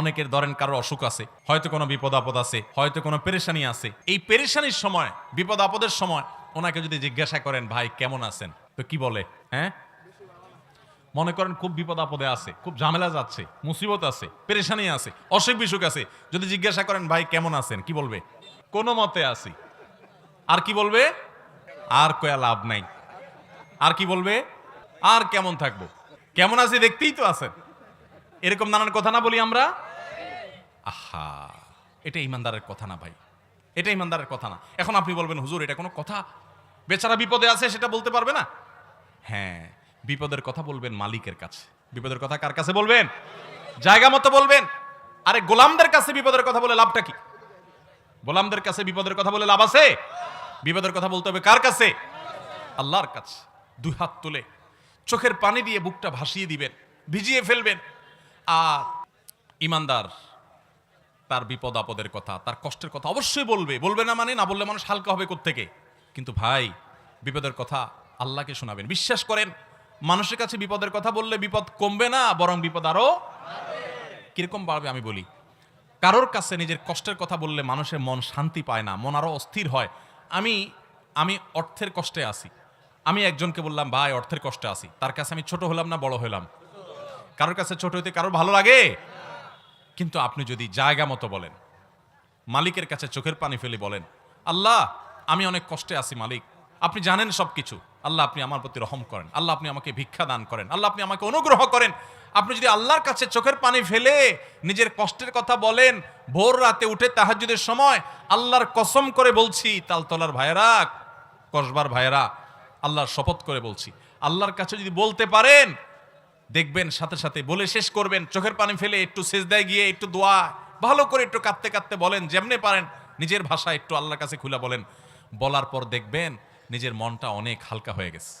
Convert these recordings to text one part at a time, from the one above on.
অনেকের ধরেন কারও অসুখ আছে, হয়তো কোনো বিপদ আপদ আছে, হয়তো কোনো পেরেশানি আছে। এই পেরেশানির সময়, বিপদ আপদের সময় ওনাকে যদি জিজ্ঞাসা করেন, ভাই, কেমন আছেন? তো কি বলে হ্যাঁ? মনে করেন খুব বিপদ আপদে আছে, খুব ঝামেলা যাচ্ছে, মুসিবত আছে, পেরেশানি আছে, অসুখ বিসুখ আছে। যদি জিজ্ঞাসা করেন, ভাই, কেমন আছেন? কি বলবে? কোনো মতে আছি। আর কি বলবে? আর কয়া লাভ নাই। আর কি বলবে? আর কেমন থাকব? কেমন আছি দেখতেই তো আছেন। এরকম নানান কথা না বলি আমরা? আহা, এটা ইমানদারের কথা না ভাই। এটা ইমানদারের কথা না। এখন আপনি বলবেন, হুজুর, এটা কোনো কথা? বেচারা বিপদে আছে, সেটা বলতে পারবে না? হ্যাঁ বিপদের কথা বলবেন মালিকের কাছে। বিপদের কথা কার কাছে বলবেন? জায়গা মতো বলবেন। আরে, গোলামদের কাছে বিপদের কথা বলে লাভটা কি? গোলামদের কাছে বিপদের কথা বলে লাভ আছে? বিপদের কথা বলতে হবে কার কাছে? আল্লাহর কাছে। দুই হাত তুলে চোখের পানি দিয়ে বুকটা ভাসিয়ে দিবেন, ভিজিয়ে ফেলবেন। আর ইমানদার তার বিপদ আপদের কথা, তার কষ্টের কথা অবশ্যই বলবে। বলবে না মানে না বললে মানুষ হালকা হবে থেকে কিন্তু ভাই, বিপদের কথা আল্লাহকে শোনাবেন, বিশ্বাস করেন, মানুষের কাছে বিপদের কথা বললে বিপদ কমবে না, বরং বিপদ আরও কীরকম বাড়বে আমি বলি, কারোর কাছে নিজের কষ্টের কথা বললে মানুষের মন শান্তি পায় না, মন আরও অস্থির হয়। আমি আমি অর্থের কষ্টে আছি। আমি একজনকে বললাম, ভাই, অর্থের কষ্টে আছি। তার কাছে আমি ছোট হলাম না বড় হলাম? কারোর কাছে ছোট হইতে কারোর ভালো লাগে? কিন্তু আপনি যদি জায়গা মতো বলেন, মালিকের কাছে চোখের পানি ফেলে বলেন, আল্লাহ, আমি অনেক কষ্টে আছি মালিক। আপনি জানেন সব কিছু আল্লাহ, আপনি আমার প্রতি রহম করেন। আল্লাহ, আপনি আমাকে ভিক্ষা দান করেন। আল্লাহ, আপনি আমাকে অনুগ্রহ করেন। আপনি যদি আল্লাহর কাছে চোখের পানি ফেলে নিজের কষ্টের কথা বলেন, ভোর রাতে উঠে তাহাজুদের সময় আল্লাহর কসম করে বলছি, তালতলার ভাইয়েরা, কসবার ভাইয়েরা, আল্লাহর শপথ করে বলছি। আল্লাহর কাছে যদি বলতে পারেন দেখবেন, সাথে সাথে বলে শেষ করবেন, চোখের পানি ফেলে একটু সেজদায় গিয়ে একটু দোয়া, ভালো করে একটু কাঁদতে কাঁদতে বলেন, যেমনে পারেন, নিজের ভাষা একটু আল্লাহর কাছে খুলে বলেন। বলার পর দেখবেন, নিজের মনটা অনেক হালকা হয়ে গেছে।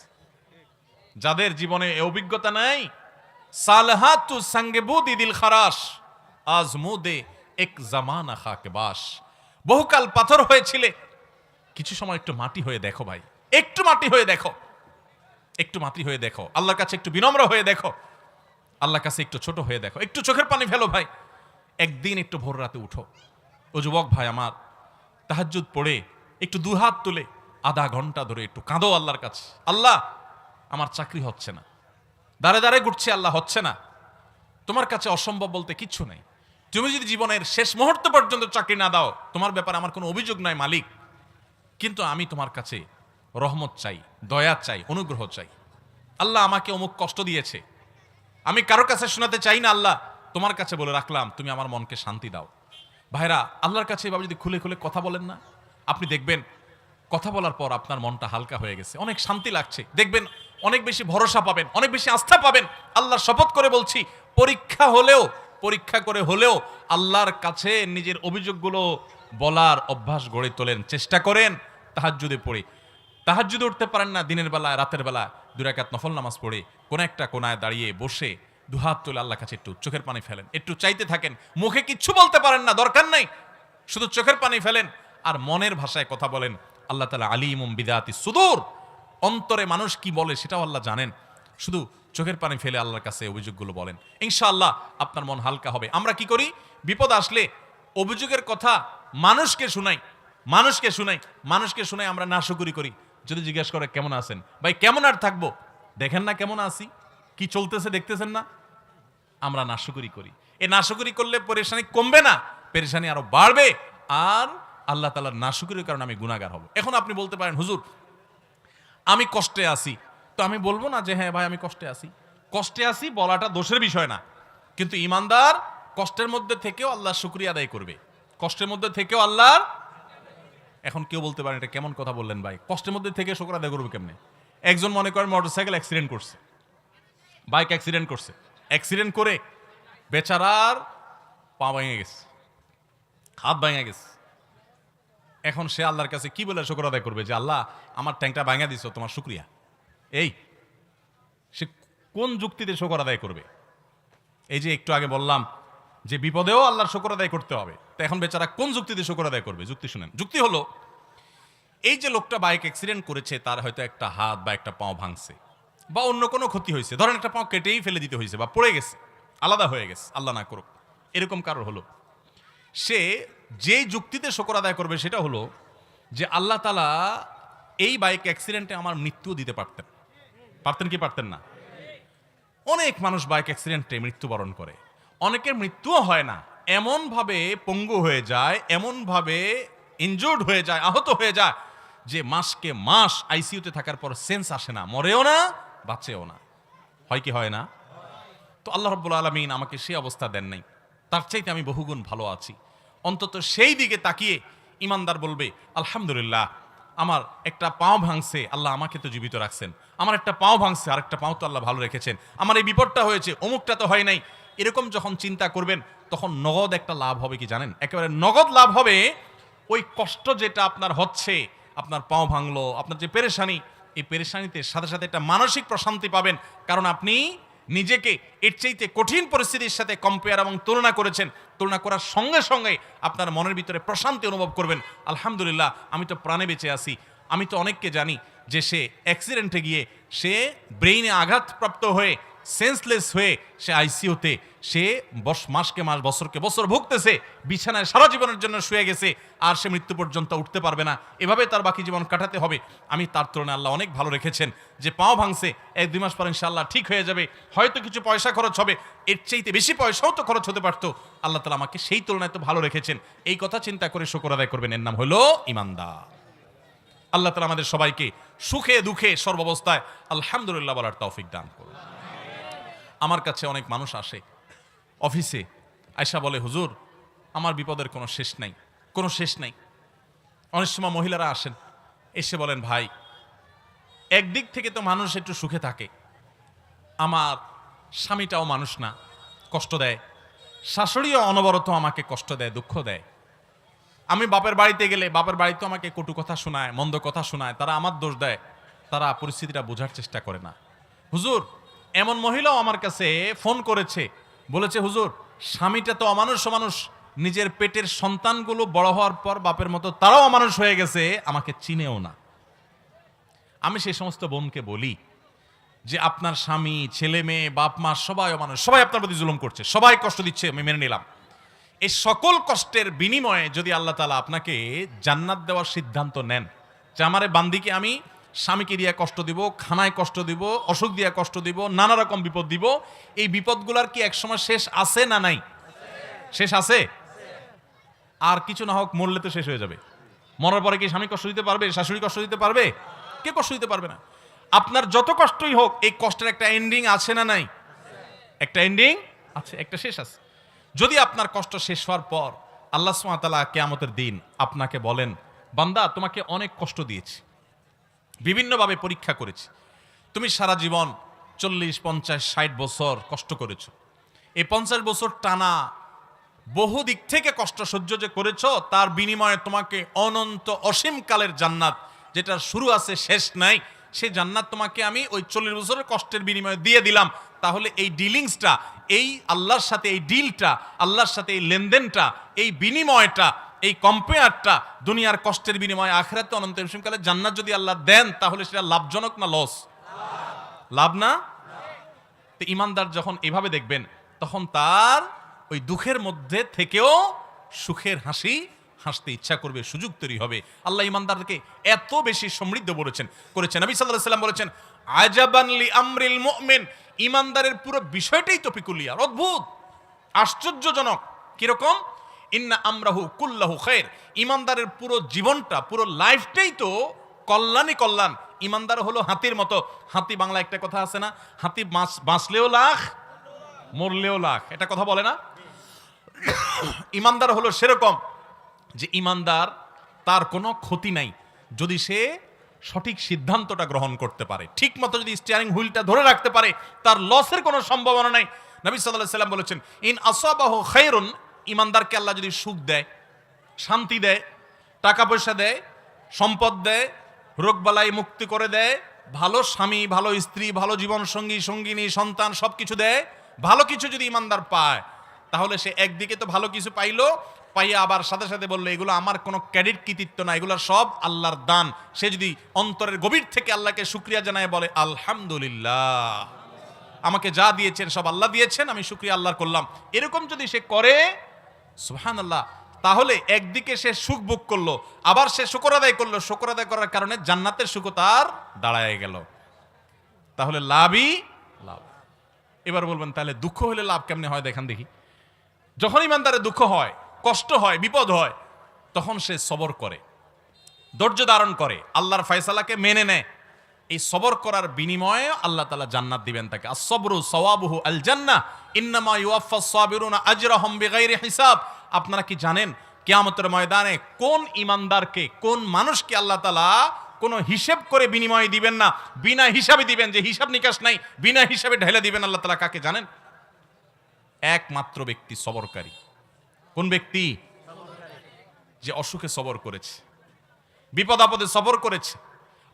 যাদের জীবনে অভিজ্ঞতা নাই, সালহাতু সঙ্গে বুদি দিল খারাস আজ মুদে এক জামানা খাকে বাস। বহুকাল পাথর হয়েছিলে, কিছু সময় একটু মাটি হয়ে দেখো ভাই, একটু মাটি হয়ে দেখো। একটু মাতৃ হয়ে দেখো। আল্লাহর কাছে একটু বিনম্র হয়ে দেখো। আল্লাহর কাছে একটু ছোট হয়ে দেখো। একটু চোখের পানি ফেলো ভাই। একদিন একটু ভোর রাতে উঠো। ও যুবক ভাই আমার, তাহাজ্জুদ পড়ে একটু দুহাত তুলে আধা ঘণ্টা ধরে একটু কাঁদো আল্লাহর কাছে। আল্লাহ, আমার চাকরি হচ্ছে না। দাঁড়ে দাঁড়ে ঘুরছে, আল্লাহ হচ্ছে না। তোমার কাছে অসম্ভব বলতে কিচ্ছু নেই। তুমি যদি জীবনের শেষ মুহূর্ত পর্যন্ত চাকরি না দাও, তোমার ব্যাপারে আমার কোনো অভিযোগ নাই মালিক। কিন্তু আমি তোমার কাছে রহমত চাই, দয়া চাই, অনুগ্রহ চাই। আল্লাহ আমাকে অমুক কষ্ট দিয়েছে। আমি কারোর কাছে শোনাতে চাই না, আল্লাহ তোমার কাছে বলে রাখলাম, তুমি আমার মনকে শান্তি দাও। ভাইরা, আল্লাহর কাছে এভাবে যদি খুলে খুলে কথা বলেন না, আপনি দেখবেন কথা বলার পর আপনার মনটা হালকা হয়ে গেছে, অনেক শান্তি লাগছে। দেখবেন অনেক বেশি ভরসা পাবেন, অনেক বেশি আস্থা পাবেন। আল্লাহর শপথ করে বলছি, পরীক্ষা হলেও, পরীক্ষা করে হলেও আল্লাহর কাছে নিজের অভিযোগগুলো বলার অভ্যাস গড়ে তোলেন। চেষ্টা করেন, তাহাজ্জুদে পড়ে। তাহাজ্জুদে উঠতে পারেন না দিনের বেলা রাতের বেলা দুরাকাত নফল নামাজ পড়ে কোন একটা কোনায় দাঁড়িয়ে বসে দুহাত তুলে আল্লাহ কাছে একটু চোখের পানি ফেলেন। একটু চাইতে থাকেন, মুখে কিচ্ছু বলতে পারেন না, দরকার নাই। শুধু চোখের পানি ফেলেন আর মনের ভাষায় কথা বলেন। আল্লাহ তালা আলিমুম বিদাতি সুদূর। অন্তরে মানুষ কি বলে সেটাও আল্লাহ জানেন। শুধু চোখের পানি ফেলে আল্লাহর কাছে অভিযোগগুলো বলেন। ইনশাআল্লাহ আপনার মন হালকা হবে। আমরা কি করি? বিপদ আসলে অভিযোগের কথা মানুষকে শুনাই মানুষকে শুনাই মানুষকে শুনাই আমরা নাশকুরি করি। যদি জিজ্ঞেস করে কেমন আছেন? ভাই, কেমন আর থাকব? দেখেন না কেমন আছি? কি চলতেছে দেখতেছেন না? আমরা নাশকুরি করি। এই নাশকুরি করলে পরেশানি কমবে না? পেরেশানি আরও বাড়বে। আর আল্লাহ তালার নাশকুরির কারণে আমি গুণাগার হব। এখন আপনি বলতে পারেন, হুজুর, আমি কষ্টে আছি। তো আমি বলব না যে হ্যাঁ ভাই, আমি কষ্টে আছি। কষ্টে আছি বলাটা দোষের বিষয় না। কিন্তু ইমানদার কষ্টের মধ্যে থেকেও আল্লাহ শুক্রিয়া আদায় করবে। কষ্টের মধ্যে থেকেও আল্লাহর এখন কেউ বলতে পারেন এটা কেমন কথা বললেন ভাই। কষ্টের মধ্যে থেকে শুক্র আদায় করবে কেমনে? একজন মনে করেন মোটরসাইকেল অ্যাক্সিডেন্ট করছে বাইক অ্যাক্সিডেন্ট করছে অ্যাক্সিডেন্ট করে বেচারার পা ভেঙে গেছে, হাত ভেঙে গেছে। এখন সে আল্লাহর কাছে কি বলে শুক্র আদায় করবে? যে আল্লাহ, আমার ট্যাঙ্কটা ভাঙা দিছ, তোমার শুক্রিয়া। এই, সে কোন যুক্তিতে শুকর আদায় করবে? এই যে একটু আগে বললাম যে বিপদেও আল্লাহর শুকর আদায় করতে হবে। তো এখন বেচারা কোন যুক্তিতে শুকর আদায় করবে? যুক্তি শুনেন। যুক্তি হলো, এই যে লোকটা বাইক অ্যাক্সিডেন্ট করেছে, তার হয়তো একটা হাত বা একটা পাও ভাঙছে, বা অন্য কোনো ক্ষতি হয়েছে। ধরেন একটা পাও কেটেই ফেলে দিতে হয়েছে বা পড়ে গেছে, আলাদা হয়ে গেছে, আল্লাহ না করুক। এরকম কারোর হলো। সে যে যুক্তিতে শকর আদায় করবে সেটা হলো যে আল্লাহ তালা এই বাইক অ্যাক্সিডেন্টে আমার মৃত্যু দিতে পারতেন। পারতেন কি পারতেন না? অনেক মানুষ বাইক অ্যাক্সিডেন্টে মৃত্যুবরণ করে। অনেকের মৃত্যুও হয় না। এমনভাবে পঙ্গু হয়ে যায়, এমনভাবে ইনজুর্ড হয়ে যায়, আহত হয়ে যায় যে মাসকে মাস আইসিইউতে থাকার পর সেন্স আসে না, মরেও না, বাঁচেও না। হয় কি হয় না? তো আল্লাহ রব্বুল আলমিন আমাকে সেই অবস্থা দেন নাই। তার চাইতে আমি বহুগুণ ভালো আছি। অন্তত সেই দিকে তাকিয়ে ইমানদার বলবে, আলহামদুলিল্লাহ, আমার একটা পাও ভাঙছে, আল্লাহ আমাকে তো জীবিত রাখছেন। আমার একটা পাও ভাঙছে আর একটা পাও তো আল্লাহ ভালো রেখেছেন। আমার এই বিপদটা হয়েছে, অমুকটা তো হয় নাই। এরকম যখন চিন্তা করবেন, তখন নগদ একটা লাভ হবে কি জানেন? একেবারে নগদ লাভ হবে ওই কষ্ট যেটা আপনার হচ্ছে, আপনার পাও ভাঙলো, আপনার যে পেরেশানি, এই পেরেশানিতে সাথে সাথে একটা মানসিক প্রশান্তি পাবেন। কারণ আপনি নিজেকে এর চাইতে কঠিন পরিস্থিতির সাথে কম্পেয়ার এবং তুলনা করেছেন। তুলনা করার সঙ্গে সঙ্গে আপনার মনের ভিতরে প্রশান্তি অনুভব করবেন। আলহামদুলিল্লাহ, আমি তো প্রাণে বেঁচে আছি। আমি তো অনেককে জানি যে সে অ্যাক্সিডেন্টে গিয়ে সে ব্রেইনে আঘাতপ্রাপ্ত হয়ে সেন্সলেস হয়ে সে আইসিইউতে সে বস, মাসকে মাস, বছরকে বছর ভুগতেছে, বিছানায় সারা জীবনের জন্য শুয়ে গেছে, আর সে মৃত্যু পর্যন্ত উঠতে পারবে না। এভাবে তার বাকি জীবন কাটাতে হবে। আমি তার তুলনায় আল্লাহ অনেক ভালো রেখেছেন যে পাও ভাঙছে, এক দুই মাস পর ইনশাআল্লাহ ঠিক হয়ে যাবে। হয়তো কিছু পয়সা খরচ হবে, এর চাইতে বেশি পয়সাও তো খরচ হতে পারতো। আল্লাহ তালা আমাকে সেই তুলনায় তো ভালো রেখেছেন। এই কথা চিন্তা করে শুকর আদায় করবেন। এর নাম হলো ইমানদার আল্লাহ তালা আমাদের সবাইকে সুখে দুঃখে সর্বাবস্থায় আলহামদুলিল্লাহ বলার তৌফিক দান করুন। আমার কাছে অনেক মানুষ আসে। অফিসে আয়সা বলে, হুজুর, আমার বিপদের কোনো শেষ নাই, কোনো শেষ নাই। অনেক সময় মহিলারা আসেন, এসে বলেন, ভাই, একদিক থেকে তো মানুষ একটু সুখে থাকে। আমার স্বামীটাও মানুষ না, কষ্ট দেয়। শাশুড়িও অনবরত আমাকে কষ্ট দেয়, দুঃখ দেয়। আমি বাপের বাড়িতে গেলে, বাপের বাড়িতে আমাকে কটু কথা শোনায়, মন্দ কথা শোনায়, তারা আমার দোষ দেয়, তারা পরিস্থিতিটা বোঝার চেষ্টা করে না। হুজুর এমন মহিলাও আমার কাছে ফোন করেছে, বলেছে, হুজুর, স্বামীটা তো অমানুষ মানুষ নিজের পেটের সন্তানগুলো বড় হওয়ার পর বাপের মতো তারাও অমানুষ হয়ে গেছে, আমাকে চিনেও না। আমি সেই সমস্ত বোনকে বলি যে, আপনার স্বামী, ছেলে মেয়ে, বাপ, মা, সবাই অমানুষ, সবাই আপনার প্রতি জুলুম করছে, সবাই কষ্ট দিচ্ছে, আমি মেনে নিলাম। এই সকল কষ্টের বিনিময়ে যদি আল্লাহ তালা আপনাকে জান্নাত দেওয়ার সিদ্ধান্ত নেন, যে, আমারে বান্দিকে আমি স্বামীকে দিয়ে কষ্ট দিব, খানায় কষ্ট দিব, অসুখ দিয়ে কষ্ট দিব, নানা রকম বিপদ দিব। এই বিপদগুলার কি একসময় শেষ আছে না নাই? শেষ আছে? আর কিছু না হোক, মরলে তো শেষ হয়ে যাবে। মরার পরে কি স্বামী কষ্ট দিতে পারবে? শাশুড়ি কষ্ট দিতে পারবে? কে কষ্ট দিতে পারবে না? আপনার যত কষ্টই হোক, এই কষ্টের একটা এন্ডিং আছে না নাই? একটা এন্ডিং আছে, একটা শেষ আছে। যদি আপনার কষ্ট শেষ হওয়ার পর আল্লাহ সুমাতালা কেয়ামতের দিন আপনাকে বলেন, বান্দা, তোমাকে অনেক কষ্ট দিয়েছি। বিভিন্নভাবে পরীক্ষা করেছি। তুমি সারা জীবন চল্লিশ, পঞ্চাশ, ষাট বছর কষ্ট করেছ। এই পঞ্চাশ বছর টানা বহু দিক থেকে কষ্ট সহ্য যে করেছ, তার বিনিময়ে তোমাকে অনন্ত অসীম কালের জান্নাত যেটার শুরু আছে, শেষ নাই সেই জান্নাত তোমাকে আমি ওই চল্লিশ বছরের কষ্টের বিনিময়ে দিয়ে দিলাম। তাহলে এই ডিলিংসটা, এই আল্লাহর সাথে এই ডিলটা আল্লাহর সাথে এই লেনদেনটা, এই বিনিময়টা এই কম্পেয়ারটা দুনিয়ার কষ্টের বিনিময়ে, আখেরাতে অনন্ত কালে জান্নাত যদি আল্লাহ দেন, তাহলে সেটা লাভজনক না লস লাভ না? তো ইমানদার যখন এভাবে দেখবেন, তখন তার ওই দুঃখের মধ্যে থেকেও সুখের হাসি হাসতে ইচ্ছা করবে, সুযোগ তৈরি হবে। আল্লাহ ইমানদারকে এত বেশি সমৃদ্ধ বলেছেন, করেছেন। নবী সাল্লাহ সাল্লাম বলেছেন আজাবানলি আমরিল মুমিন। ইমানদারের পুরো বিষয়টাই তো পিকুলিয়ার অদ্ভুত, আশ্চর্যজনক। কীরকম? ইন্না আমরাহু কুল্লাহু খের ইমানদারের পুরো জীবনটা, পুরো লাইফটাই তো কল্যাণই কল্যাণ। ইমানদার হলো হাতির মতো। হাতি বাংলা একটা কথা আছে না, হাতি বাঁচ- বাঁচলেও লাখ, মরলেও লাখ। এটা কথা বলে না? ইমানদার হলো সেরকম যে ইমানদার, তার কোনো ক্ষতি নাই। যদি সে সঠিক সিদ্ধান্তটা গ্রহণ করতে পারে, ঠিক মতো যদি স্টিয়ারিং হুইলটা ধরে রাখতে পারে, তার লসের কোনো সম্ভাবনা নাই। নবী সাল্লাহ সাল্লাম বলেছেন, ইন আসাবাহ খাইরুন ইমানদারকে আল্লাহ যদি সুখ দেয়, শান্তি দেয়, টাকা পয়সা দেয়, সম্পদ দেয় রোগবালাই মুক্তি করে দেয়, ভালো স্বামী, ভালো স্ত্রী, ভালো জীবন সঙ্গী, সঙ্গিনী, সন্তান সব কিছু দেয়, ভালো কিছু যদি ইমানদার পায়, তাহলে সে একদিকে তো ভালো কিছু পাইলো, পাইয়া আবার সাথে সাথে বলল, এগুলো আমার কোনো ক্রেডিট কৃতিত্ব না, এগুলো সব আল্লাহর দান। সে যদি অন্তরের গভীর থেকে আল্লাহকে শুক্রিয়া জানায়, বলে, আলহামদুলিল্লাহ, আমাকে যা দিয়েছেন সব আল্লাহ দিয়েছেন, আমি শুক্রিয়া আল্লাহর করলাম। এরকম যদি সে করে সুহান আল্লাহ তাহলে একদিকে সে সুখ ভোগ করল, আবার সে শুকর আদায় করল। শুকর আদায় করার কারণে জান্নাতের সুখ তার দাঁড়ায় গেল। তাহলে লাভই লাভ। এবার বলবেন, তাহলে দুঃখ হলে লাভ কেমনে হয়? দেখান দেখি। যখন ইমানদারের দুঃখ হয়, কষ্ট হয়, বিপদ হয়, তখন সে সবর করে, ধৈর্য ধারণ করে, আল্লাহর ফয়সালাকে মেনে নেয়। এই সবর করার বিনিময়ে আল্লাহ তালা জান্নাত দিবেন তাকে। আসবরু সওয়াবুহু আল জান্নাহ ইন্নামা ইউয়াফাস সাবিরুনা আজরাহুম বিগাইরি হিসাব। আপনারা কি জানেন, কিয়ামতের ময়দানে কোন ইমানদারকে কোন মানুষকে আল্লাহ তালা কোনো হিসেব করে বিনিময় দিবেন না, বিনা হিসাবে দিবেন যে হিসাব নিকাশ নাই, বিনা হিসাবে ঢেলে দিবেন আল্লাহ তালা কাকে জানেন? একমাত্র ব্যক্তি সবরকারী। কোন ব্যক্তি? যে অসুখে সবর করেছে, বিপদ আপদে সবর করেছে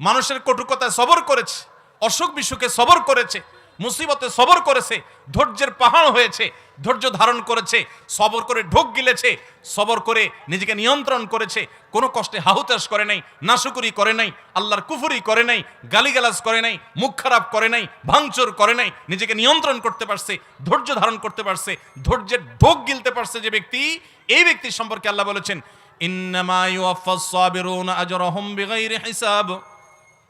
মানুষের কটুকতায় সবর করেছে, অসুখ বিসুখে সবর করেছে, মুসিবতে সবর করেছে, ধৈর্যের পাহাড় হয়েছে, ধৈর্য ধারণ করেছে, সবর করে ঢোক গিলেছে, সবর করে নিজেকে নিয়ন্ত্রণ করেছে, কোনো কষ্টে হাহুতাস করে নাই, নাশুকুরি করে নাই, আল্লাহর কুফুরি করে নাই, গালিগালাজ করে নাই, মুখ খারাপ করে নাই, ভাঙচুর করে নাই, নিজেকে নিয়ন্ত্রণ করতে পারছে, ধৈর্য ধারণ করতে পারছে, ধৈর্যের ঢোক গিলতে পারছে যে ব্যক্তি, এই ব্যক্তির সম্পর্কে আল্লাহ বলেছেন, ইন্নামা ইউয়াফাস সাবিরুনা আজরাহুম বিগাইরি হিসাব।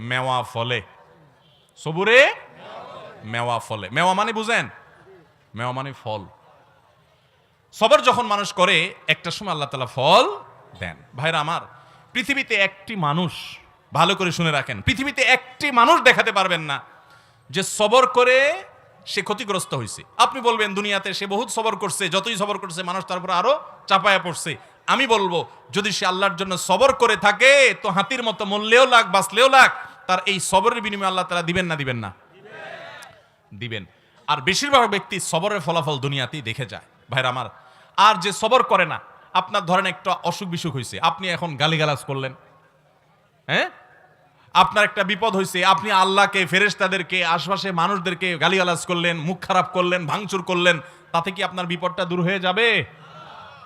মেওয়া ফলে। সবুরে মেওয়া ফলে। মেওয়া মানে বুঝেন? মেওয়া মানে ফল। সবর যখন মানুষ করে, একটা সময় আল্লাহ তালা ফল দেন। ভাইরা আমার, পৃথিবীতে একটি মানুষ, ভালো করে শুনে রাখেন, পৃথিবীতে একটি মানুষ দেখাতে পারবেন না যে সবর করে সে ক্ষতিগ্রস্ত হয়েছে আপনি বলবেন, দুনিয়াতে সে বহুত সবর করছে, যতই সবর করছে, মানুষ তার উপর আরও চাপায়া পড়ছে। আমি বলব, যদি সে আল্লাহর জন্য সবর করে থাকে, তো হাতির মতো মরলেও লাগ, বাঁচলেও লাগ তার এই সবরের বিনিময়ে আল্লাহ তারা দিবেন না দিবেন না? দিবেন। আর বেশিরভাগ ব্যক্তি সবরের ফলাফল দুনিয়াতেই দেখে যায়। ভাইরা আমার, আর যে সবর করে না, আপনার ধরেন একটা অসুখ বিসুখ হয়েছে আপনি এখন গালিগালাজ করলেন। হ্যাঁ? আপনার একটা বিপদ হয়েছে আপনি আল্লাহকে, ফেরেশতাদেরকে, আশপাশে মানুষদেরকে গালিগালাজ করলেন, মুখ খারাপ করলেন, ভাঙচুর করলেন, তাতে কি আপনার বিপদটা দূর হয়ে যাবে?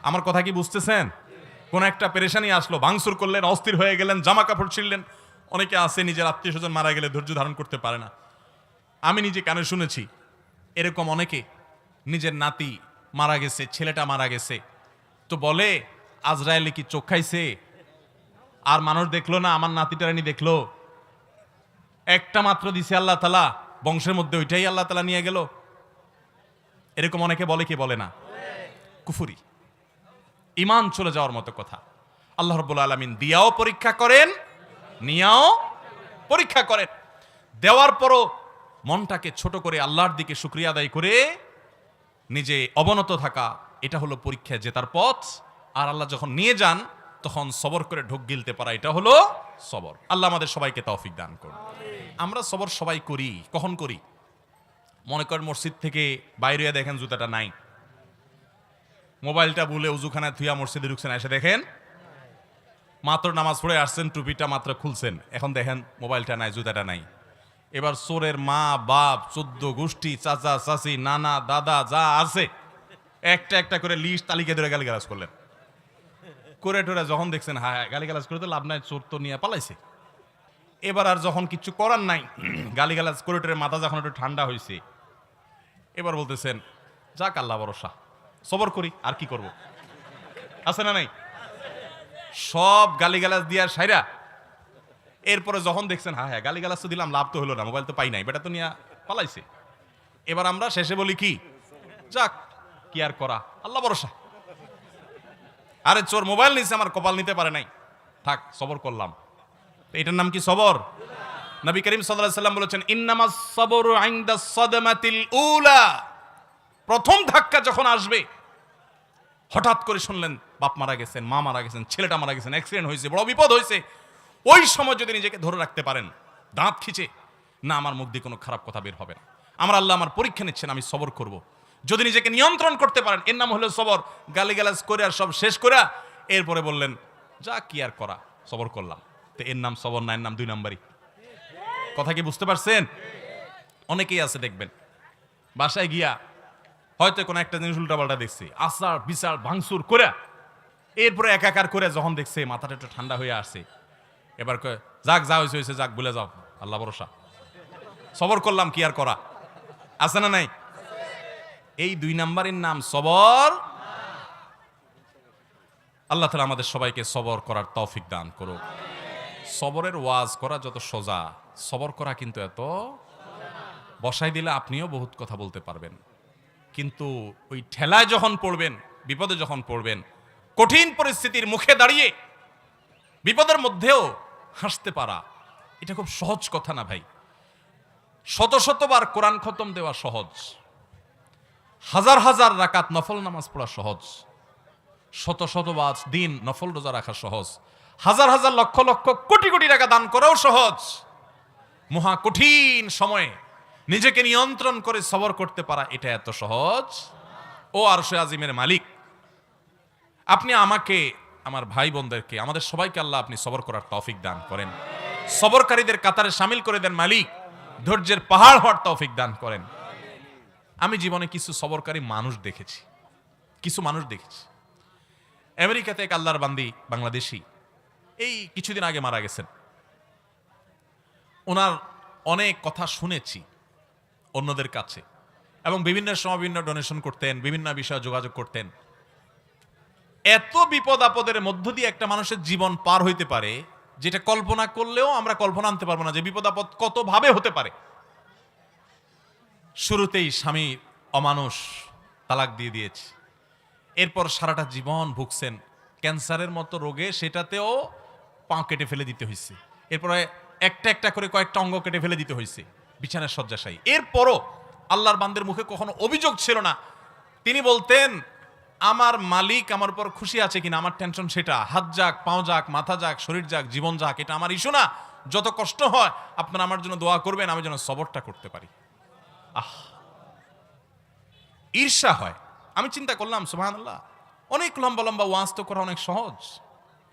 আমার কথা কি বুঝতেছেন? কোন একটা পেরেশানি আসলো, ভাঙচুর করলেন, অস্থির হয়ে গেলেন জামা কাপড় ছিঁড়লেন অনেকে আছে, নিজের আত্মীয় স্বজন মারা গেলে ধৈর্য ধারণ করতে পারে না। আমি নিজে কানে শুনেছি, এরকম অনেকে নিজের নাতি মারা গেছে, ছেলেটা মারা গেছে। তো বলে আজরায়েলে কি চোখ খাইছে? আর মানুষ দেখল না, আমার নাতিটারানি দেখল? একটা মাত্র দিছে আল্লাহ তালা বংশের মধ্যে ওইটাই আল্লাহ তালা নিয়ে গেল। এরকম অনেকে বলে কি বলে না? কুফুরি। ইমান চলে যাওয়ার মতো কথা। আল্লাহ রব্বুল আলমিন দিয়াও পরীক্ষা করেন নিয়াও পরীক্ষা করেন। দেওয়ার পরও মনটাকে ছোট করে আল্লাহর দিকে শুক্রিয়া আদায় করে নিজে অবনত থাকা এটা হলো পরীক্ষায় জেতার পথ। আর আল্লাহ যখন নিয়ে যান তখন সবর করে ঢোক গিলতে পারা এটা হলো সবর। আল্লাহ আমাদের সবাইকে তৌফিক দান করুন। আমরা সবর সবাই করি। কখন করি? মনে করেন মসজিদ থেকে বাইরে দেখেন জুতাটা নাই। মোবাইলটা বলে উজুখানা থুয়া মসজিদে ঢুকছেন এসে দেখেন মাত্র নামাজ পড়ে আসছেন, টুপিটা মাত্র খুলছেন। এখন দেখেন, মোবাইলটা নাই, জুতাটা নাই। এবার সোরের মা, বাপ, চোদ্দ গোষ্ঠী, চাচা, চাচি, নানা, দাদা, যা আছে, একটা একটা করে লিস্ট তালিকা ধরে গালিগালাজ করলেন। করে টোরে যখন দেখছেন হ্যাঁ হ্যাঁ গালিগালাজ করে তো লাভ নাই, চোর তো নিয়ে পালাইছে। এবার আর যখন কিছু করার নাই, গালিগালাজ করে টোরে মাথা যখন একটু ঠান্ডা হয়েছে এবার বলতেছেন, যাক আল্লাহ ভরসা, সবর করি, আর কি করব? আছে না নাই? সব গালিগালাজ দিয়া সাইরা এরপরে যখন দেখছেন হ্যাঁ হ্যাঁ গালিগালাজ তো দিলাম, লাভ তো হলো না, মোবাইল তো পাই নাই, বেটা তো নিয়ে পালাইছে। এবার আমরা শেষে বলি কি? যাক, কি আর করা? আল্লাহ ভরসা। আরে চোর, মোবাইল নিছে, আমার কপাল নিতে পারে নাই। থাক, সবর করলাম। তো এটার নাম কি সবর? নবী করিম সাল্লাম বলেছেন, ইন্নামাস সাবরু উলা। প্রথম ধাক্কা যখন আসবে, হঠাৎ করে শুনলেন বাপ মারা গেছেন, মা মারা গেছেন, ছেলেটা মারা গেছেন অ্যাক্সিডেন্ট হয়েছে, বড় বিপদ হয়েছে। ওই সময় যদি নিজেকে ধরে রাখতে পারেন, দাঁত খিচে, না আমার মুখ দিয়ে কোনো খারাপ কথা বের হবে না। আমার আল্লাহ আমার পরীক্ষা নিচ্ছেন, আমি সবর করব। যদি নিজেকে নিয়ন্ত্রণ করতে পারেন, এর নাম হলো সবর, গালিগালাজ করে আর সব শেষ করে এরপরে বললেন, যা কি আর করা, সবর করলাম। তো এর নাম সবর না, এর নাম দুই নাম্বারই। কথা কি বুঝতে পারছেন? অনেকেই আছে দেখবেন, বাসায় গিয়া হয়তো কোনো একটা জিনিস উল্টাপাল্টা দেখছি আসার বিশাল ভাঙচুর করে এরপরে একাকার করে যখন দেখছে মাথাটা একটু ঠান্ডা হয়ে আসছে, এবার যাক, যা হয়েছে হয়েছে যাক বলে যাও, আল্লাহ ভরসা। সবর করলাম, কি আর করা? আছে না নাই? এই দুই নাম্বারের নাম সবর। আল্লাহ তালা আমাদের সবাইকে সবর করার তৌফিক দান করুক। সবরের ওয়াজ করা যত সোজা, সবর করা কিন্তু এত বসাই দিলে আপনিও বহুত কথা বলতে পারবেন। কিন্তু ওই ঠেলায় যখন পড়বেন, বিপদে যখন পড়বেন কঠিন পরিস্থিতির মুখে দাঁড়িয়ে বিপদের মধ্যেও হাসতে পারা, এটা খুব সহজ কথা না ভাই। শত শতবার কোরআন খতম দেওয়া সহজ। হাজার হাজার রাকাত নফল নামাজ পড়া সহজ। শত শতবার দিন নফল রোজা রাখা সহজ। হাজার হাজার লক্ষ লক্ষ কোটি কোটি টাকা দান করাও সহজ। মহা কঠিন সময়ে নিজেকে নিয়ন্ত্রণ করে সবর করতে পারা, এটা এত সহজ। ও আরশে আজিমের মালিক আপনি আমাকে, আমার ভাই বোনদেরকে আমাদের সবাইকে আল্লাহ আপনি সবর করার তৌফিক দান করেন। সবরকারীদের কাতারে সামিল করে দেন মালিক, ধৈর্যের পাহাড় হওয়ার তৌফিক দান করেন। আমি জীবনে কিছু সবরকারী মানুষ দেখেছি, কিছু মানুষ দেখেছি। আমেরিকাতে এক আল্লাহর বান্দি বাংলাদেশি, এই কিছুদিন আগে মারা গেছেন। ওনার অনেক কথা শুনেছি অন্যদের কাছে এবং বিভিন্ন সময় বিভিন্ন ডোনেশন করতেন, বিভিন্ন বিষয়ে যোগাযোগ করতেন। এত বিপদ আপদের মধ্য দিয়ে একটা মানুষের জীবন পার হইতে পারে, যেটা কল্পনা করলেও আমরা কল্পনা আনতে পারব না যে বিপদ আপদ কত ভাবে হতে পারে। শুরুতেই স্বামী অমানুষ তালাক দিয়ে দিয়েছে। এরপর সারাটা জীবন ভুগছেন। ক্যান্সারের মতো রোগে সেটাতেও পা কেটে ফেলে দিতে হয়েছে এরপরে একটা একটা করে কয়েকটা অঙ্গ কেটে ফেলে দিতে হয়েছে বিছানার শয্যাশায়ী। এরপরও আল্লাহর বান্দের মুখে কখনো অভিযোগ ছিল না। তিনি বলতেন আমার মালিক আমার উপর খুশি আছে কিনা, আমার টেনশন সেটা। হাত যাক, পাও যাক, মাথা যাক, শরীর যাক, জীবন যাক, এটা আমার ইস্যু না। যত কষ্ট হয়, আপনারা আমার জন্য দোয়া করবেন, আমি যেন সবরটা করতে পারি। আহ! ঈর্ষা হয়। আমি চিন্তা করলাম, সুবহানাল্লাহ, অনেক লম্বা লম্বা ওয়াজ তো করা অনেক সহজ।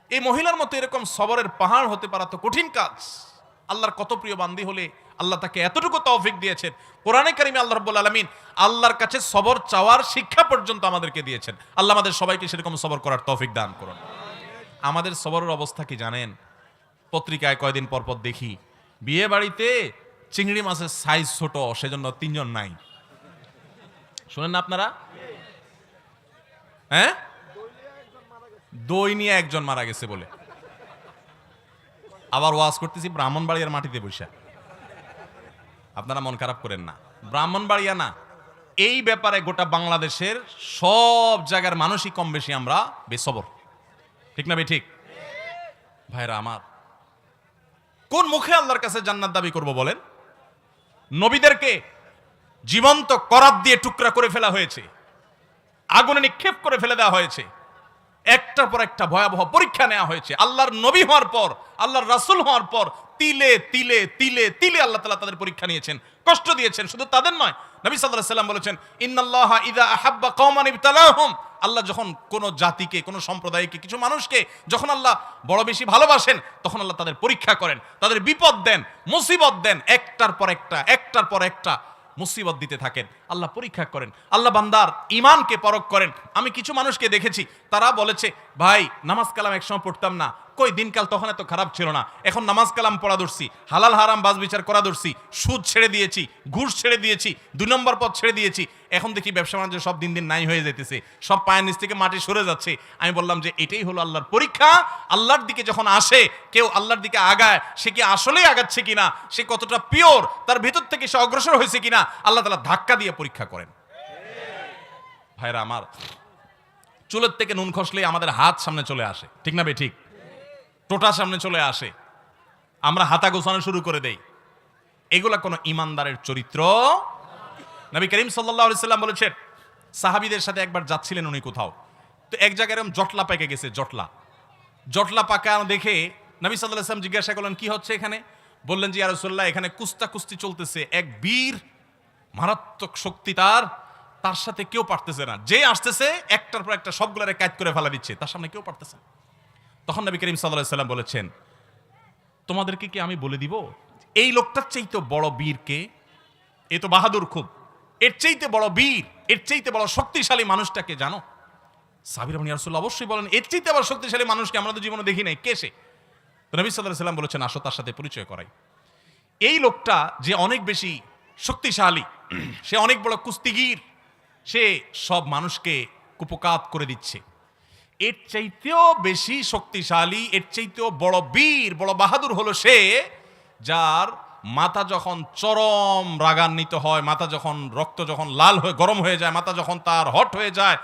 এই মহিলার মতো এরকম সবরের পাহাড় হতে পারা তো কঠিন কাজ। আল্লাহর কত প্রিয় বান্দি হলে আল্লাহ তাকে এতটুকু তৌফিক দিয়েছেন। কোরআনে কারিমে আল্লাহ রাব্বুল আলামিন আল্লাহর কাছে সবর চাওয়ার শিক্ষা পর্যন্ত আমাদেরকে দিয়েছেন। আল্লাহ আমাদের সবাইকে সেরকম সবর করার তৌফিক দান করুন। আমাদের সবরের অবস্থা কি জানেন? পত্রিকায় কয়দিন পর পর দেখি, বিয়ে বাড়িতে চিংড়ি মাছের সাইজ ছোট, সেজন্য তিনজন নাই। শোনেন না আপনারা? হ্যাঁ? দই নিয়ে একজন মারা গেছে বলে। আবার ওয়াজ করতেছি ব্রাহ্মণবাড়িয়ার মাটিতে বসে। আপনারা মন খারাপ করেন না। ব্রাহ্মণবাড়িয়া না, এই ব্যাপারে গোটা বাংলাদেশের সব জায়গার মানুষই কম বেশি আমরা বেসবর। ঠিক না বে ঠিক? ভাইরা আমার, কোন মুখে আল্লাহর কাছে জান্নাত দাবি করব বলেন? নবীদেরকে জীবন্ত করাত দিয়ে টুকরা করে ফেলা হয়েছে। আগুনে নিক্ষেপ করে ফেলে দেওয়া হয়েছে। একটার পর একটা ভয়াবহ পরীক্ষা নেওয়া হয়েছে। আল্লাহর নবী হওয়ার পর, আল্লাহর রাসূল হওয়ার পর তিলে তিলে তিলে তিলে আল্লাহ তাআলা তাদের পরীক্ষা নিয়েছেন। কষ্ট দিয়েছেন, শুধু তাদের নয়, নবী আলাইহি সাল্লাম বলেছেন, ইন্নাল্লাহা ইযা আহাব্বা কওমান ইবতালাহুম। আল্লাহ যখন কোন জাতিকে, কোনো সম্প্রদায়কে, কিছু মানুষকে যখন আল্লাহ বড় বেশি ভালোবাসেন, তখন আল্লাহ তাদের পরীক্ষা করেন, তাদের বিপদ দেন, মুসিবত দেন, একটার পর একটা, একটার পর একটা মুসিবত দিতে থাকেন। আল্লাহ পরীক্ষা করেন। আল্লাহ বান্দার ইমানকে পরক করেন। আমি কিছু মানুষকে দেখেছি, তারা বলেছে, ভাই, নামাজ কালাম একসময় পড়তাম না। কই দিনকাল তখন এত খারাপ ছিল না। এখন নামাজ কালাম পড়া ধরছি, হালাল হারাম বাজ বিচার করা ধরছি, সুদ ছেড়ে দিয়েছি, ঘুষ ছেড়ে দিয়েছি, দুই নম্বর পথ ছেড়ে দিয়েছি। এখন দেখি ব্যবসা বাণিজ্য সব দিন দিন নাই হয়ে যেতেছে সব পায়ের নিচ থেকে মাটি সরে যাচ্ছে। আমি বললাম যে এটাই হলো আল্লাহর পরীক্ষা, আল্লাহর দিকে যখন আসে, কেউ আল্লাহর দিকে আগায়, সে কি আসলেই আগাচ্ছে কিনা? সে কতটা পিওর? তার ভিতর থেকে সে অগ্রসর হয়েছে কিনা? আল্লাহ তালা ধাক্কা দিয়ে পরীক্ষা করেন। ভাইরা আমার, চুলের থেকে নুন খসলে আমাদের হাত সামনে চলে আসে। ঠিক না বে ঠিক। টোটা সামনে চলে আসে। আমরা হাতা গোছানো শুরু করে দেই। এগুলা কোনো ইমানদারের চরিত্র? নবী করিম সাল্লাহ সাল্লাম বলেছেন, সাহাবিদের সাথে একবার যাচ্ছিলেন উনি কোথাও। তো এক জায়গায় এরকম জটলা পেকে গেছে, জটলা। জটলা পাকা দেখে নবী সাল্লাহ সাল্লাম জিজ্ঞাসা করলেন, কি হচ্ছে এখানে? বললেন যে ইয়ারসোল্লাহ, এখানে কুস্তা কুস্তি চলতেছে। এক বীর মারাত্মক শক্তি তার তার সাথে কেউ পারতেছে না। যে আসতেছে, একটার পর একটা সবগুলারে কাজ করে ফেলা দিচ্ছে। তার সামনে কেউ পারতেছে না। তখন নবী করিম সাল্লাহ সাল্লাম বলেছেন, তোমাদেরকে কি আমি বলে দিব? এই লোকটার চাইতে বড় বীরকে এ তো বাহাদুর খুব। এর চাইতে বড় বীর, এর চাইতে বড় শক্তিশালী মানুষটাকে জানো? সাবির রহমান ইয়ারসুল্লাহ অবশ্যই বলেন, এর চাইতে আবার শক্তিশালী মানুষকে আমরা তো জীবনে দেখি নাই। কে সে? নবী সাল্লাহ সাল্লাম বলেছেন, আসো তার সাথে পরিচয় করাই। এই লোকটা যে অনেক বেশি শক্তিশালী, সে অনেক বড় কুস্তিগির, সে সব মানুষকে কুপকাত করে দিচ্ছে। এর চাইতেও বেশি শক্তিশালী, এর চাইতেও বড় বীর, বড় বাহাদুর হলো সে, যার মাথা যখন চরম রাগান্বিত হয়, মাথা যখন রক্ত যখন লাল হয়ে, গরম হয়ে যায়, মাথা যখন তার হট হয়ে যায়,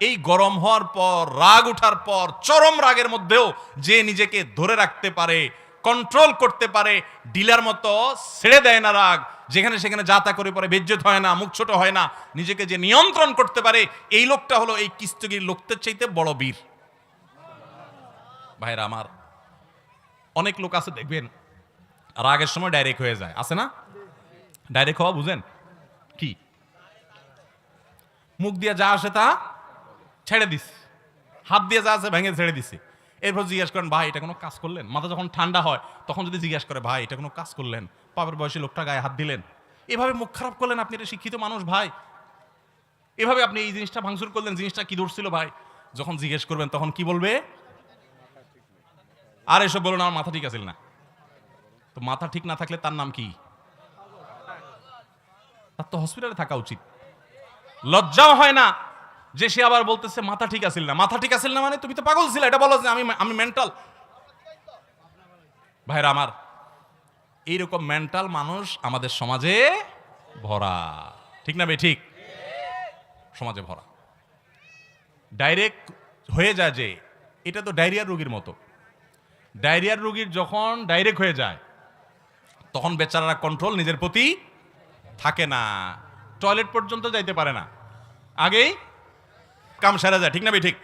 এই গরম হওয়ার পর, রাগ ওঠার পর, চরম রাগের মধ্যেও যে নিজেকে ধরে রাখতে পারে কন্ট্রোল করতে পারে ডিলার মতো ছেড়ে দেয় না রাগ। যেখানে সেখানে যাতা করে পরে বেজ্জত হয় না, মুখ ছোট হয় না, নিজেকে যে নিয়ন্ত্রণ করতে পারে, এই লোকটা হলো এই কিস্তগির লোকদের চাইতে বড় বীর। ভাইরা আমার, অনেক লোক আছে, দেখবেন, রাগের সময় ডাইরেক্ট হয়ে যায়। আছে না? ডাইরেক্ট হওয়া বুঝেন? কি? মুখ দিয়ে যা আসে তা ছেড়ে দিস। হাত দিয়ে যা আছে ভেঙে ছেড়ে দিছে। এরপর জিজ্ঞেস করেন, ভাই, এটা কোনো কাজ করলেন? মাথা যখন ঠান্ডা হয়, তখন যদি জিজ্ঞেস করে, ভাই, এটা কোনো কাজ করলেন? পাপের বয়সী লোকটা গায়ে হাত দিলেন। এভাবে মুখ খারাপ করলেন আপনি, এটা শিক্ষিত মানুষ, ভাই। এভাবে আপনি এই জিনিসটা ভাঙচুর করলেন, জিনিসটা কি ধরছিল ভাই? যখন জিজ্ঞেস করবেন, তখন কি বলবে? আর এসব বলুন, আমার মাথা ঠিক আছিল না তো মাথা ঠিক না থাকলে তার নাম কি? তার তো হসপিটালে থাকা উচিত। লজ্জাও হয় না। যে সে আবার বলতেছে, মাথা ঠিক আছিল না। মাথা ঠিক আছিল না মানে তুমি তো পাগল ছিল। এটা বলো যে আমি আমি মেন্টাল ভাইরা আমার, এইরকম মেন্টাল মানুষ আমাদের সমাজে ভরা। ঠিক না বে ঠিক? সমাজে ভরা। ডাইরেক্ট হয়ে যায় যে, এটা তো ডায়রিয়ার রোগীর মতো। ডায়রিয়ার রোগীর যখন ডাইরেক্ট হয়ে যায়, তখন বেচারারা কন্ট্রোল নিজের প্রতি থাকে না। টয়লেট পর্যন্ত যাইতে পারে না। আগেই কাম সেরা যায়, ঠিক না ঠিক?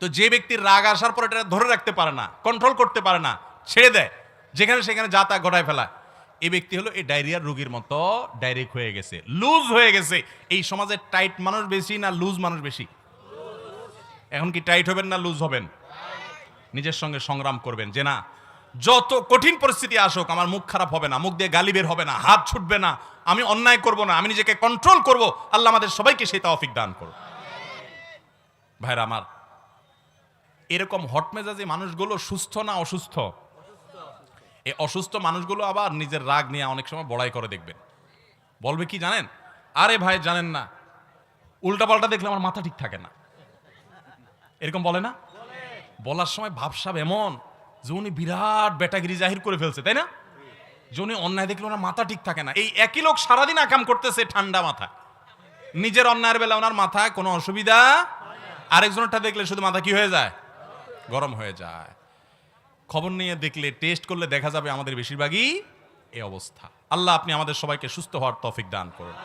তো যে ব্যক্তির রাগ আসার পর এটা ধরে রাখতে পারে না কন্ট্রোল করতে পারে না, ছেড়ে দেয়, যেখানে সেখানে যা তা গড়ায় ফেলায়। এই ব্যক্তি হলো এই ডায়রিয়ার রোগীর মতো ডাইরেক্ট হয়ে গেছে লুজ হয়ে গেছে। এই সমাজে টাইট মানুষ বেশি না লুজ মানুষ বেশি? এখন কি টাইট হবেন না লুজ হবেন? নিজের সঙ্গে সংগ্রাম করবেন, যে না, যত কঠিন পরিস্থিতি আসুক, আমার মুখ খারাপ হবে না, মুখ দিয়ে গালি বের হবে না, হাত ছুটবে না, আমি অন্যায় করব না, আমি নিজেকে কন্ট্রোল করব, আল্লাহ আমাদের সবাইকে সেই তৌফিক দান করো ভাইরা আমার, এরকম হট মেজাজে মানুষগুলো সুস্থ না অসুস্থ? এই অসুস্থ মানুষগুলো আবার নিজের রাগ নিয়ে অনেক সময় বড়াই করে দেখবেন। বলবে কি জানেন? আরে ভাই, জানেন না, উল্টাপাল্টা দেখলে আমার মাথা ঠিক থাকে না। এরকম বলে না? বলার সময় ভাবসাব এমন যে উনি বিরাট বেটাগিরি জাহির করে ফেলছে, তাই না? যে উনি অন্যায় দেখলে ওনার মাথা ঠিক থাকে না। এই একই লোক সারাদিন আকাম করতেছে ঠান্ডা মাথা নিজের অন্যায়ের বেলা ওনার মাথায় কোনো অসুবিধা আরেকজনেরটা দেখলে শুধু মাথা কি হয়ে যায়? গরম হয়ে যায়। খবর নিয়ে দেখলে, টেস্ট করলে দেখা যাবে আমাদের বেশিরভাগই এই অবস্থা। আল্লাহ আপনি আমাদের সবাইকে সুস্থ হওয়ার তৌফিক দান করুন।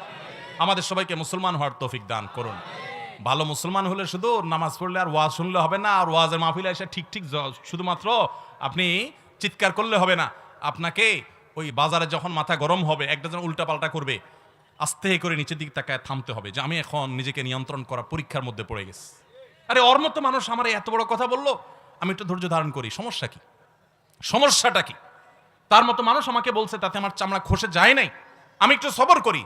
আমাদের সবাইকে মুসলমান হওয়ার তৌফিক দান করুন। ভালো মুসলমান হলে শুধু নামাজ পড়লে আর ওয়াজ শুনলে হবে না, আর ওয়াজের মাহফিলে এসে ঠিক ঠিক শুধুমাত্র আপনি চিৎকার করলে হবে না। আপনাকে ওই বাজারে যখন মাথা গরম হবে, একটা জন উল্টা পাল্টা করবে, আস্তে করে নিচের দিকে তাকায় থামতে হবে যে আমি এখন নিজেকে নিয়ন্ত্রণ করা পরীক্ষার মধ্যে পড়ে গেছি। আরে ওর মতো মানুষ আমার এত বড় কথা বলল, আমি একটু ধৈর্য ধারণ করি। সমস্যা কি? সমস্যাটা কি? তার মতো মানুষ আমাকে বলছে, তাতে আমার চামড়া খসে যায় নাই। আমি একটু সবর করি।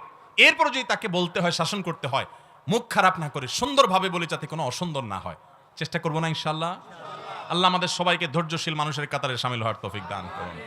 এরপর যদি তাকে বলতে হয়, শাসন করতে হয়, মুখ খারাপ না করে, সুন্দরভাবে বলে যাতে কোনো অসুন্দর না হয়। চেষ্টা করব না ইনশাল্লাহ আল্লাহ আমাদের সবাইকে ধৈর্যশীল মানুষের কাতারে সামিল হওয়ার তৌফিক দান করুন।